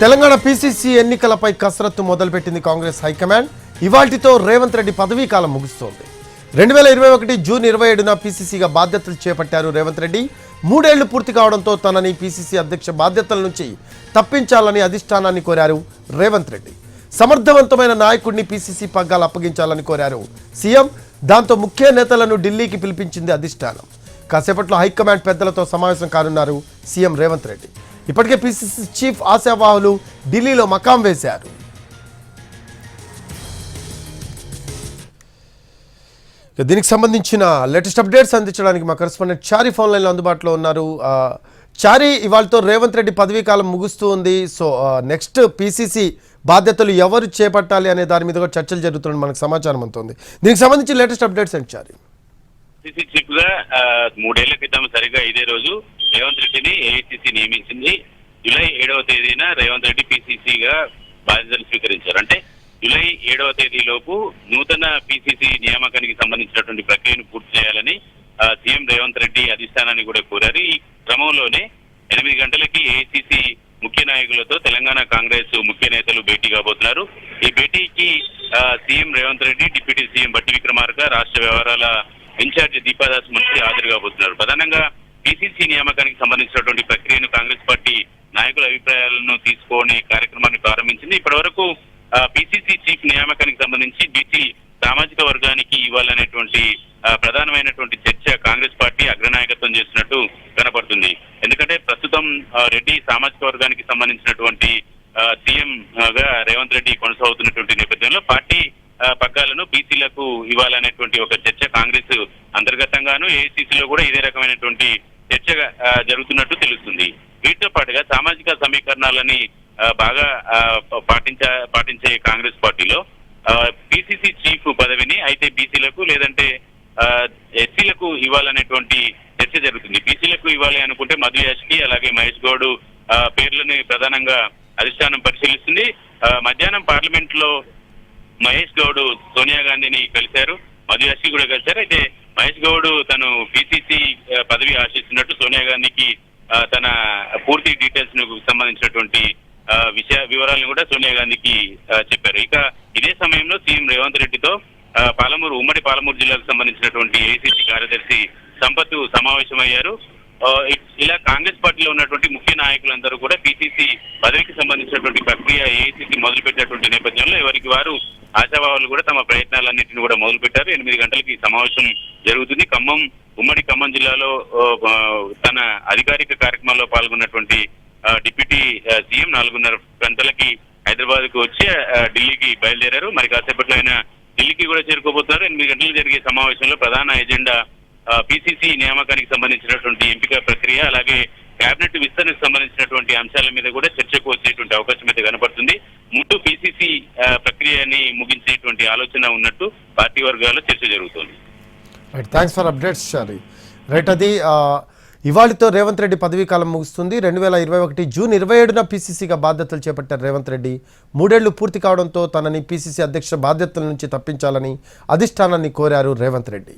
Telangana PCC ఎన్నికలపై కసరత్తు మొదలుపెట్టింది కాంగ్రెస్ హైకమాండ్. ఇవాల్టితో రేవంత్ రెడ్డి పదవీ కాలం ముగుస్తోంది. రెండు వేల ఇరవై ఒకటి జూన్ ఇరవై ఏడున పీసీసీగా బాధ్యతలు చేపట్టారు రేవంత్ రెడ్డి. మూడేళ్ళు పూర్తి కావడంతో తనని పీసీసీ అధ్యక్ష బాధ్యతల నుంచి తప్పించాలని అధిష్టానాన్ని కోరారు రేవంత్ రెడ్డి. సమర్థవంతమైన నాయకుడిని పీసీసీ పగ్గాలు అప్పగించాలని కోరారు సీఎం. దాంతో ముఖ్య నేతలను ఢిల్లీకి పిలిపించింది అధిష్టానం. కాసేపట్లో హైకమాండ్ పెద్దలతో సమావేశం కానున్నారు సీఎం రేవంత్ రెడ్డి. ఇప్పటికే పిసిసి చీఫ్ ఆశావాహులు ఢిల్లీలో మకాం వేశారు. దీనికి సంబంధించిన లేటెస్ట్ అప్డేట్స్ అందించడానికి మా కరస్పాండెంట్ చారీ ఫోన్ లైన్లో అందుబాటులో ఉన్నారు. చారీ ఇవాళతో రేవంత్ రెడ్డి పదవీ కాలం ముగుస్తూ ఉంది. సో నెక్స్ట్ పీసీసీ బాధ్యతలు ఎవరు చేపట్టాలి అనే దాని మీద కూడా చర్చలు జరుగుతున్న మనకు సమాచారం అంటుంది దీనికి సంబంధించి లేటెస్ట్ అప్డేట్స్ అండి చారీ? మూడేళ్ళ క్రితం సరిగా ఇదే రోజు రేవంత్ రెడ్డిని ఏఐసిసి నియమించింది. జూలై ఏడవ తేదీన రేవంత్ రెడ్డి పిసిసి గా బాధ్యతలు స్వీకరించారు. అంటే జూలై ఏడవ తేదీ లోపు నూతన పిసిసి నియామకానికి సంబంధించినటువంటి ప్రక్రియను పూర్తి చేయాలని సీఎం రేవంత్ రెడ్డి అధిష్టానాన్ని కూడా కోరారు. ఈ క్రమంలోనే ఎనిమిది గంటలకి ఏఐసిసి ముఖ్య నాయకులతో తెలంగాణ కాంగ్రెస్ ముఖ్య నేతలు భేటీ కాబోతున్నారు. ఈ భేటీకి CM Revanth Reddy deputy CM Bhatti Vikramarka రాష్ట్ర వ్యవహారాల ఇన్ఛార్జ్ దీపాదాస్ మంత్రి హాజరు కాబోతున్నారు. ప్రధానంగా పిసిసి నియామకానికి సంబంధించినటువంటి ప్రక్రియను కాంగ్రెస్ పార్టీ నాయకుల అభిప్రాయాలను తీసుకునే కార్యక్రమాన్ని ప్రారంభించింది. ఇప్పటి వరకు పిసిసి చీఫ్ నియామకానికి సంబంధించి బీసీ సామాజిక వర్గానికి ఇవ్వాలనేటువంటి ప్రధానమైనటువంటి చర్చ కాంగ్రెస్ పార్టీ అగ్రనాయకత్వం చేసినట్టు కనపడుతుంది. ఎందుకంటే ప్రస్తుతం రెడ్డి సామాజిక వర్గానికి సంబంధించినటువంటి సీఎం గా రేవంత్ రెడ్డి కొనసాగుతున్నటువంటి నేపథ్యంలో పార్టీ పగ్గాలను బీసీలకు ఇవ్వాలనేటువంటి ఒక చర్చ కాంగ్రెస్ అంతర్గతంగాను ఏఐసీసీలో కూడా ఇదే రకమైనటువంటి చర్చ జరుగుతున్నట్టు తెలుస్తుంది. వీటితో పాటుగా సామాజిక సమీకరణాలని బాగా పాటించ పాటించే కాంగ్రెస్ పార్టీలో పిసిసి చీఫ్ పదవిని అయితే బీసీలకు లేదంటే ఎస్సీలకు ఇవ్వాలనేటువంటి చర్చ జరుగుతుంది. బీసీలకు ఇవ్వాలి అనుకుంటే మధు యాష్కి అలాగే మహేష్ గౌడ్ ఆ, పేర్లని ప్రధానంగా అధిష్టానం పరిశీలిస్తుంది. మధ్యాహ్నం పార్లమెంట్లో మహేష్ గౌడ్ సోనియా గాంధీని కలిశారు. మధు యాష్కి కూడా కలిశారు. అయితే మహేష్ గౌడ్ తను పిసిసి పదవి ఆశిస్తున్నట్టు సోనియా గాంధీకి తన పూర్తి డీటెయిల్స్ను సంబంధించినటువంటి విషయ వివరాలను కూడా సోనియా గాంధీకి చెప్పారు. ఇక ఇదే సమయంలో సీఎం రేవంత్ రెడ్డితో పాలమూరు ఉమ్మడి పాలమూరు జిల్లాకు సంబంధించినటువంటి ఏసీసీ కార్యదర్శి సంపత్ సమావేశమయ్యారు. ఇలా కాంగ్రెస్ పార్టీలో ఉన్నటువంటి ముఖ్య నాయకులందరూ కూడా పిసిసి పదవికి సంబంధించినటువంటి ప్రక్రియ ఏఐసిసి మొదలుపెట్టినటువంటి నేపథ్యంలో ఎవరికి వారు ఆశాభావాలు కూడా తమ ప్రయత్నాలన్నింటినీ కూడా మొదలు పెట్టారు ఎనిమిది గంటలకి సమావేశం జరుగుతుంది. ఖమ్మం ఉమ్మడి ఖమ్మం జిల్లాలో తన అధికారిక కార్యక్రమంలో పాల్గొన్నటువంటి డిప్యూటీ సీఎం నాలుగున్నర గంటలకి హైదరాబాద్కు వచ్చి ఢిల్లీకి బయలుదేరారు. మరి కాసేపట్లో ఆయన ఢిల్లీకి కూడా చేరుకోబోతున్నారు. ఎనిమిది గంటలకు జరిగే సమావేశంలో ప్రధాన ఎజెండా పిసిసి నియామకానికి సంబంధించినటువంటి ఎంపిక ప్రక్రియ అలాగే కేబినెట్ విస్తరణకు సంబంధించినటువంటి అంశాల మీద కూడా చర్చకు వచ్చేటువంటి అవకాశం అయితే కనబడుతుంది. ముందు పిసిసి ప్రక్రియని ముగించేటువంటి ఆలోచన ఉన్నట్టు పార్టీ వర్గాల్లో చర్చ జరుగుతోంది. Right thanks for updates Chary right అది ఇవాళతో రేవంత్ రెడ్డి పదవీ కాలం ముగుస్తుంది. రెండు వేల ఇరవై ఒకటి జూన్ ఇరవై ఏడున పీసీసీగా బాధ్యతలు చేపట్టారు రేవంత్ రెడ్డి. మూడేళ్ళు పూర్తి కావడంతో తనని పీసీసీ అధ్యక్ష బాధ్యతల నుంచి తప్పించాలని అధిష్టానాన్ని కోరారు రేవంత్ రెడ్డి.